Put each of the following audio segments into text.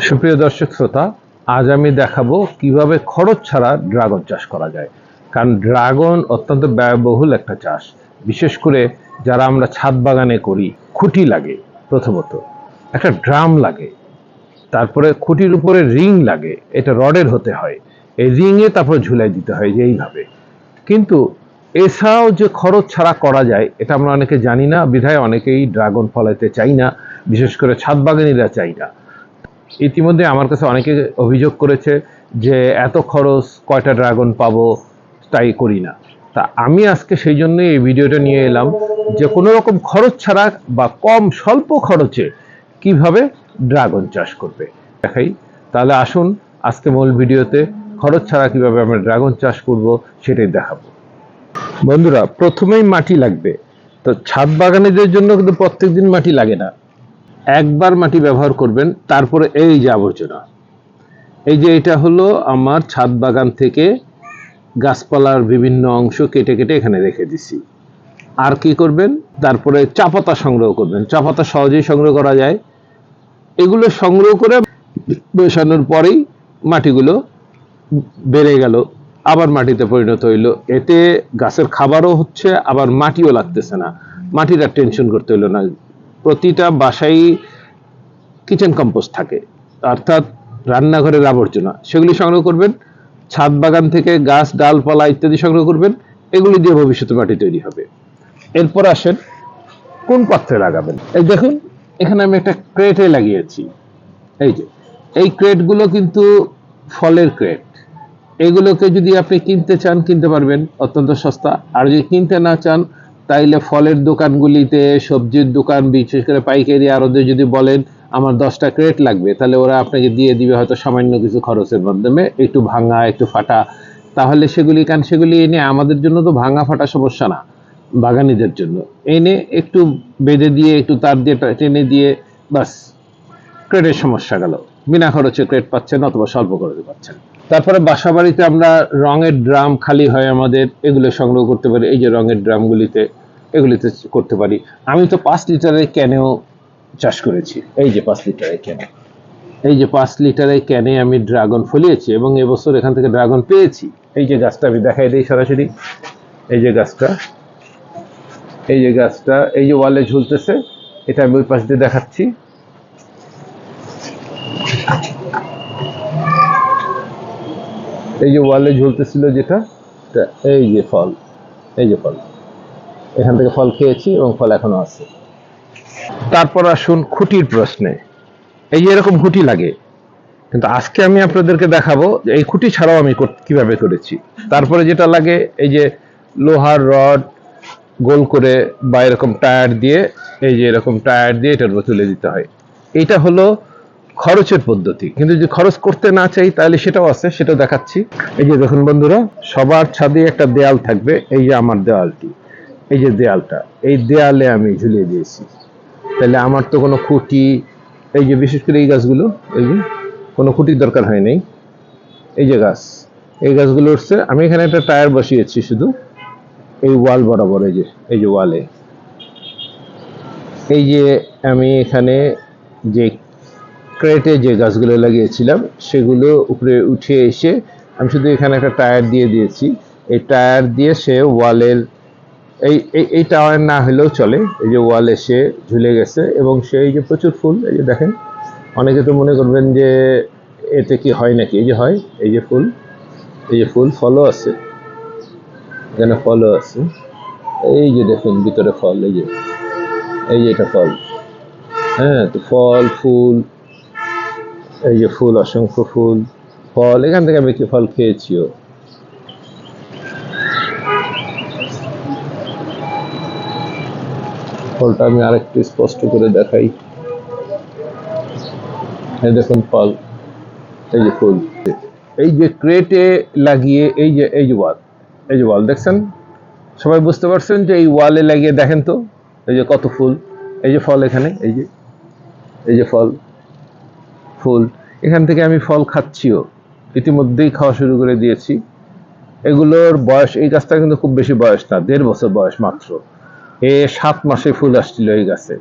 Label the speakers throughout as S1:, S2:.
S1: সুপ্রিয় দর্শক শ্রোতা, আজ আমি দেখাবো কীভাবে খরচ ছাড়া ড্রাগন চাষ করা যায়। কারণ ড্রাগন অত্যন্ত ব্যয়বহুল একটা চাষ। বিশেষ করে যারা আমরা ছাদ বাগানে করি, খুঁটি লাগে প্রথমত। একটা ড্রাম লাগে, তারপরে খুঁটির উপরে রিং লাগে, এটা রডের হতে হয়। এই রিংয়ে তারপর ঝুলাই দিতে হয় যে এইভাবে। কিন্তু এছাড়াও যে খরচ ছাড়া করা যায়, এটা আমরা অনেকে জানি না। বিধায় অনেকেই ড্রাগন ফলাইতে চাই না। বিশেষ করে ছাদ বাগানিরা চাই না। ইতিমধ্যে আমার কাছে অনেকে অভিযোগ করেছে যে এত খরচ, কয়টা ড্রাগন পাবো তাই করি না। তা আমি আজকে সেই জন্যই এই ভিডিওটা নিয়ে এলাম যে কোনো রকম খরচ ছাড়া বা কম স্বল্প খরচে কীভাবে ড্রাগন চাষ করবে। দেখাই, তাহলে আসুন আজকে মূল ভিডিওতে খরচ ছাড়া কীভাবে আমরা ড্রাগন চাষ করব সেটাই দেখাবো। বন্ধুরা, প্রথমেই মাটি লাগবে। তো ছাদ বাগানীদের জন্য কিন্তু প্রত্যেকদিন মাটি লাগে না। একবার মাটি ব্যবহার করবেন, তারপরে এই যে আবর্জনা। এই যে এটা হলো আমার ছাদ বাগান থেকে গাছপালার বিভিন্ন অংশ কেটে কেটে এখানে রেখে দিছি। আর কি করবেন? তারপরে চা পাতা সংগ্রহ করবেন। চা পাতা সহজেই সংগ্রহ করা যায়। এগুলো সংগ্রহ করে বসানোর পরেই মাটিগুলো বেড়ে গেল, আবার মাটিতে পরিণত হইল। এতে গাছের খাবারও হচ্ছে, আবার মাটিও লাগতেছে না। মাটির আর টেনশন করতে হইল না। প্রতিটা বাসায় কিচেন কম্পোস্ট থাকে। অর্থাৎ রান্নাঘরের আবর্জনা, সেগুলি সংগ্রহ করবেন। ছাদ বাগান থেকে গাছ, ডালপালা ইত্যাদি সংগ্রহ করবেন। এগুলি দিয়ে ভবিষ্যতে মাটি তৈরি হবে। এরপর আসেন, কোন পাত্রে লাগাবেন? এই দেখুন, এখানে আমি একটা ক্রেটে লাগিয়েছি। এই যে, এই ক্রেটগুলো কিন্তু ফলের ক্রেট এগুলোকে যদি আপনি কিনতে চান, কিনতে পারবেন। অত্যন্ত সস্তা। আর যদি কিনতে না চান তাইলে ফলের দোকানগুলিতে সবজির দোকান, বিশেষ করে পাইকারি আরদে যদি বলেন, আমার দশটা ক্রেট লাগবে। তাহলে ওরা আপনাকে দিয়ে দিবে হয়তো সামান্য কিছু খরচের মাধ্যমে, একটু ভাঙা, একটু ফাটা। তাহলে সেগুলি কারণ সেগুলি এনে আমাদের জন্য তো ভাঙা ফাটা সমস্যা না, বাগানিদের জন্য। এনে একটু বেঁধে দিয়ে, একটু তার দিয়ে টেনে দিয়ে, বাস। ক্রেটের সমস্যা গেল। বিনা খরচে ক্রেট পাচ্ছেন অথবা স্বল্প খরচে পাচ্ছেন। তারপরে বাসা বাড়িতে আমরা রঙের ড্রাম খালি হয় আমাদের এগুলো সংগ্রহ করতে পারি। এই যে রঙের ড্রামগুলিতে এগুলিতে করতে পারি। আমি তো পাঁচ লিটারের ক্যানেও চাষ করেছি। এই যে পাঁচ লিটারের ক্যানে। এই যে পাঁচ লিটারের ক্যানে আমি ড্রাগন ফলিয়েছি এবং এবছর এখান থেকে ড্রাগন পেয়েছি। এই যে গাছটা আমি দেখাই দিই সরাসরি। এই যে গাছটা। এই যে গাছটা এই যে ওয়ালে ঝুলতেছে এটা আমি ওই পাশ দিয়ে দেখাচ্ছি। এই যে ওয়ালে ঝুলতেছিল যেটা এই যে ফল, এই যে ফল। এখান থেকে ফল খেয়েছি এবং ফল এখনও আছে। তারপর আসুন খুঁটির প্রশ্নে। এই যে এরকম খুঁটি লাগে, কিন্তু আজকে আমি আপনাদেরকে দেখাবো যে এই খুঁটি ছাড়াও আমি কীভাবে করেছি। তারপরে যেটা লাগে, এই যে লোহার রড গোল করে বা এরকম টায়ার দিয়ে, এই যে এরকম টায়ার দিয়ে এটার উপর তুলে দিতে হয়। এইটা হলো খরচের পদ্ধতি। কিন্তু যদি খরচ করতে না চাই, তাহলে সেটাও আছে সেটা দেখাচ্ছি। এই যে দেখুন বন্ধুরা, সবার ছাদে একটা দেয়াল থাকবে, এই যে আমার দেয়ালটি। এই যে দেয়ালটা, এই দেয়ালে আমি ঝুলিয়ে দিয়েছি। তাহলে আমার তো কোনো খুঁটি, এই যে বিশেষ করে এই গাছগুলো, এই যে কোনো খুঁটির দরকার হয় নাই। এই যে গাছ, এই গাছগুলো উঠছে, আমি এখানে একটা টায়ার বসিয়েছি শুধু। এই ওয়াল বরাবর, এই যে এই যে ওয়ালে। এই যে আমি এখানে যে ক্রেটে যে গাছগুলো লাগিয়েছিলাম, সেগুলো উপরে উঠে এসে আমি শুধু এখানে একটা টায়ার দিয়ে দিয়েছি। এই টায়ার দিয়ে সে ওয়ালের, এই, এই- এই টাওয়ার না হলেও চলে। এই যে ওয়াল এসে ঝুলে গেছে এবং সেই যে প্রচুর ফুল, এই যে দেখেন, অনেকে তো মনে করবেন যে এতে কি হয় নাকি? এই যে হয়, এই যে ফুল, এই যে ফুল, ফলও আছে। এখানে ফলও আছে। এই যে দেখুন, ভিতরে ফল, এই যে এই যে এটা ফল। হ্যাঁ তো ফল, ফুল এই যে ফুল, অসংখ্য ফুল, ফল, এখান থেকে আমি কি ফল খেয়েছিও। ফলটা আমি আরেকটু স্পষ্ট করে দেখাই। দেখুন ফল, এই যে ফুল। এই যে ক্রেটে লাগিয়ে, এই যে এই যে ওয়াল, এই যে ওয়াল দেখছেন? সবাই বুঝতে পারছেন যে এই ওয়ালে লাগিয়ে দেখেন তো? এই যে কত ফুল, এই যে ফল এখানে, এই যে এই যে ফল। ফুল, এখান থেকে আমি ফল খাচ্ছিও। ইতিমধ্যেই খাওয়া শুরু করে দিয়েছি। এগুলোর বয়স, এই গাছটা কিন্তু খুব বেশি বয়স না, দেড় বছর বয়স মাত্র। এ সাত মাসে ফুল আসছিল এই গাছে।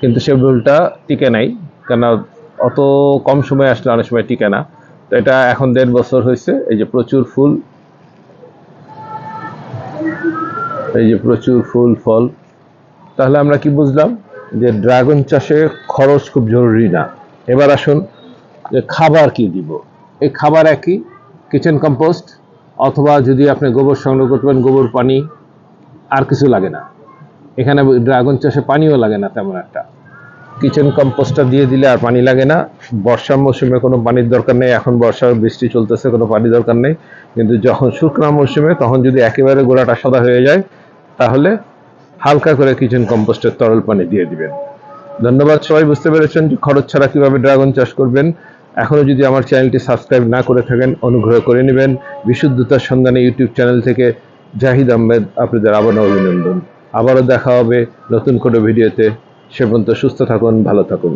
S1: কিন্তু সে ফুলটা টিকে নাই কেন অত কম সময় আসলে অনেক সময় টিকে না। তো এটা এখন দেড় বছর হয়েছে, এই যে প্রচুর ফুল। এই যে প্রচুর ফুল, ফল। তাহলে আমরা কি বুঝলাম? যে ড্রাগন চাষে খরচ খুব জরুরি না। এবার আসুন যে খাবার কি দিব। এই খাবার একই কিচেন কম্পোস্ট অথবা যদি আপনি গোবর সংগ্রহ করতে পারেন, গোবর, পানি, আর কিছু লাগে না। এখানে ড্রাগন চাষে পানিও লাগে না তেমন একটা। কিচেন কম্পোস্টটা দিয়ে দিলে আর পানি লাগে না। বর্ষার মৌসুমে কোনো পানির দরকার নেই। এখন বর্ষার বৃষ্টি চলতেছে, কোনো পানির দরকার নেই। কিন্তু যখন শুকনা মৌসুমে, তখন যদি একেবারে গোড়াটা সাদা হয়ে যায়, তাহলে হালকা করে কিচেন কম্পোস্টের তরল পানি দিয়ে দিবেন। ধন্যবাদ সবাই, বুঝতে পেরেছেন যে খরচ ছাড়া কীভাবে ড্রাগন চাষ করবেন। এখনও যদি আমার চ্যানেলটি সাবস্ক্রাইব না করে থাকেন, অনুগ্রহ করে নেবেন। বিশুদ্ধতার সন্ধানে ইউটিউব চ্যানেল থেকে জাহিদ আহমেদ, আপনাদের আবারও অভিনন্দন। আবারও দেখা হবে নতুন কোনো ভিডিওতে। সে পর্যন্ত সুস্থ থাকুন, ভালো থাকুন।